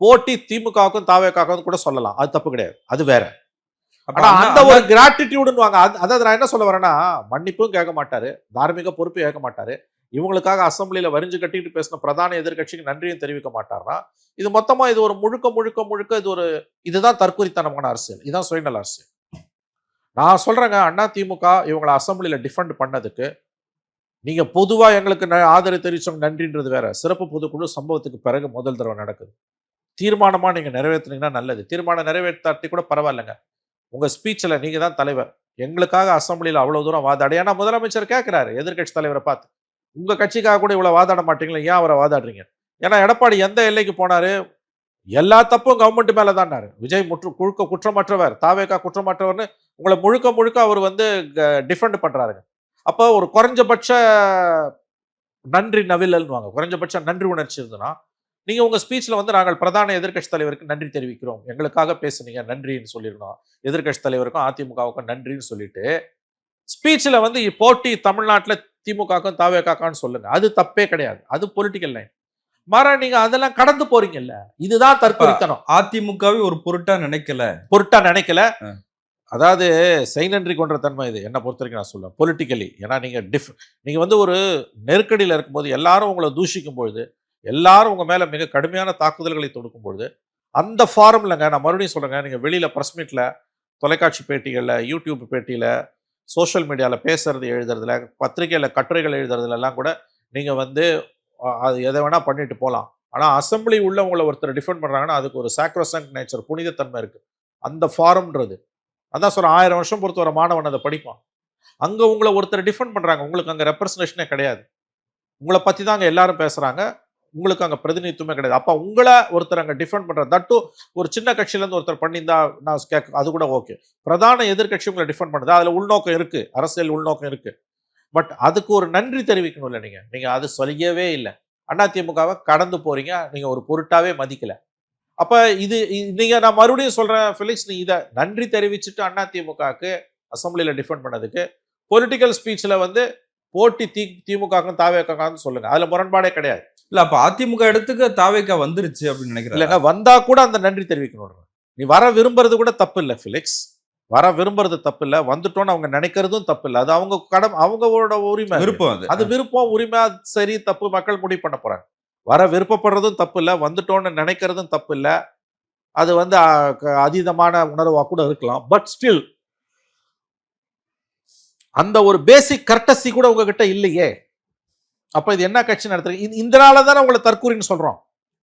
போட்டி திமுகவுக்கும் தாவேக்காக்கும் கூட சொல்லலாம். அது தப்பு கிடையாது. அது வேற. அந்த ஒரு கிராட்டிடியூடுன்னு வாங்க அது- அதாவது நான் என்ன சொல்ல வரேன்னா மன்னிப்பும் கேட்க மாட்டாரு. தார்மீக பொறுப்பு கேட்க மாட்டாரு. இவங்களுக்காக அசெம்பிளியில வரிஞ்சு கட்டிட்டு பேசின பிரதான எதிர்க்கட்சிக்கு நன்றியும் தெரிவிக்க மாட்டார்னா இது மொத்தமா இது ஒரு முழுக்க முழுக்க முழுக்க இது ஒரு இதுதான் தற்குறித்தனமான அரசியல். இதுதான் சுயநல அரசியல். நான் சொல்றேங்க அண்ணா திமுக இவங்களை அசெம்பிளியில டிஃபெண்ட் பண்ணதுக்கு நீங்க பொதுவா எங்களுக்கு ஆதரவு தெரிவிச்சவங்க நன்றின்றது வேற. சிறப்பு பொதுக்குழு சம்பவத்துக்கு பிறகு முதல் தடவை நடக்குது. தீர்மானமாக நீங்கள் நிறைவேற்றுனீங்கன்னா நல்லது. தீர்மானம் நிறைவேற்றாட்டி கூட பரவாயில்லைங்க. உங்கள் ஸ்பீச்சில் நீங்கள் தான் தலைவர். எங்களுக்காக அசம்பிளியில் அவ்வளோ தூரம் வாதாடி ஏன்னா முதலமைச்சர் கேட்குறாரு எதிர்க்கட்சி தலைவரை பார்த்து. உங்கள் கட்சிக்காக கூட இவ்வளோ வாதாட மாட்டீங்களா ஏன் அவரை வாதாடுறீங்க? ஏன்னா எடப்பாடி எந்த எல்லைக்கு போனாரு? எல்லா தப்பும் கவர்மெண்ட் மேலே தான்னாரு விஜய் முற்று குழுக்க குற்றமற்றவர் தாவேக்கா குற்றமற்றவர்னு உங்களை முழுக்க முழுக்க அவர் வந்து டிஃபெண்ட் பண்ணுறாருங்க அப்போ ஒரு குறைஞ்சபட்ச நன்றி நவிழல்னுவாங்க குறைஞ்சபட்ச நன்றி உணர்ச்சி இருந்ததுன்னா நீங்க உங்க ஸ்பீச்ல வந்து நாங்கள் பிரதான எதிர்க்கட்சி தலைவருக்கு நன்றி தெரிவிக்கிறோம். எங்களுக்காக பேசுனீங்க. நன்றின்னு சொல்லியிருந்தோம் எதிர்க்கட்சி தலைவருக்கும் அதிமுகவுக்கும் நன்றின்னு சொல்லிட்டு ஸ்பீச்ல வந்து போட்டி தமிழ்நாட்டுல திமுகவுக்கும் தாவேக்காக்கான்னு சொல்லுங்க. அது தப்பே கிடையாது. அது பொலிட்டிக்கல் லைன் மாறா நீங்க அதெல்லாம் கடந்து போறீங்கல்ல. இதுதான் தற்கொலைத்தனம். அதிமுகவை ஒரு பொருட்டா நினைக்கல. பொருட்டா நினைக்கல. அதாவது செய் நன்றி கொன்ற தன்மை இது. என்ன பொறுத்த வரைக்கும் நான் சொல்லுவேன் பொலிட்டிக்கலி ஏன்னா நீங்க டிஃப் நீங்க வந்து ஒரு நெருக்கடியில் இருக்கும்போது எல்லாரும் உங்களை தூஷிக்கும் பொழுது எல்லாரும் உங்கள் மேலே மிக கடுமையான தாக்குதல்களை தொடுக்கும் பொழுது அந்த ஃபாரம்லங்க நான் மறுபடியும் சொல்கிறேங்க நீங்கள் வெளியில் ப்ரெஸ்மீட்டில் தொலைக்காட்சி பேட்டிகளில் யூடியூப் பேட்டியில் சோஷியல் மீடியாவில் பேசுறது எழுதுறதுல பத்திரிகையில் கட்டுரைகள் எழுதுறதுலலாம் கூட நீங்கள் வந்து அது எதை வேணால் பண்ணிட்டு போகலாம் ஆனால் அசெம்பிளி உள்ளவங்களை ஒருத்தர் டிஃபெண்ட் பண்ணுறாங்கன்னா அதுக்கு ஒரு சாக்ரோசன்ட் நேச்சர் புனிதத்தன்மை இருக்குது அந்த ஃபாரம்ன்றது அதான் சொல்றேன் ஆயிரம் வருஷம் பொறுத்த ஒரு மாணவன் அதை படிப்பான். அங்கே உங்களை ஒருத்தர் டிஃபெண்ட் பண்ணுறாங்க உங்களுக்கு அங்கே ரெப்ரசன்டேஷனே கிடையாது. உங்களை பற்றி தான் அங்கே எல்லாரும் பேசுகிறாங்க உங்களுக்கு அங்கே பிரதிநிதித்துவமே கிடையாது. அப்போ உங்களை ஒருத்தர் அங்கே டிஃபெண்ட் பண்ணுற தட்டு ஒரு சின்ன கட்சியிலேருந்து ஒருத்தர் பண்ணியிருந்தா நான் கேட்க அது கூட ஓகே பிரதான எதிர்க்கட்சி உங்களை டிஃபெண்ட் பண்ணுது. அதில் உள்நோக்கம் இருக்குது அரசியல் உள்நோக்கம் இருக்குது பட் அதுக்கு ஒரு நன்றி தெரிவிக்கணும் இல்லை நீங்கள் நீங்கள் அது சொல்லியவே இல்லை. அதிமுகவை கடந்து போகிறீங்க நீங்கள் ஒரு பொருட்டாவே மதிக்கலை. அப்போ இது நீங்கள் நான் மறுபடியும் சொல்கிறேன் ஃபிலிக்ஸ் நீ இதை நன்றி தெரிவிச்சுட்டு அதிமுகவுக்கு அசம்பிளியில் டிஃபெண்ட் பண்ணதுக்கு பொலிட்டிக்கல் ஸ்பீச்சில் வந்து போட்டி தி திமுகவுக்கும் தாவேக்கான்னு சொல்லுங்க. அதுல முரண்பாடே கிடையாது. இல்ல அப்ப அதிமுக இடத்துக்கு தாவேக்கா வந்துருச்சு அப்படின்னு நினைக்கிறேன். வந்தா கூட அந்த நன்றி தெரிவிக்கணும் நீ வர விரும்புறது கூட தப்பு இல்லை ஃபிலிக்ஸ். வர விரும்புறது தப்பு இல்லை வந்துட்டோன்னு அவங்க நினைக்கிறதும் தப்பு இல்லை அது அவங்க கடம் அவங்களோட உரிமை. விருப்பம் அது. அது விருப்பம் உரிமை சரி தப்பு மக்கள் முடிவு பண்ண போறாங்க. வர விருப்பப்படுறதும் தப்பு இல்லை வந்துட்டோன்னு நினைக்கிறதும் தப்பு இல்லை அது வந்து அதீதமான உணர்வா கூட இருக்கலாம். பட் ஸ்டில் அந்த ஒரு பேசிக் கர்டசி கூட உங்ககிட்ட இல்லையே. அப்போ இது என்ன கட்சி நடத்துறீங்க? இந்த- இந்த தானே உங்களை தற்கூரின்னு சொல்கிறோம்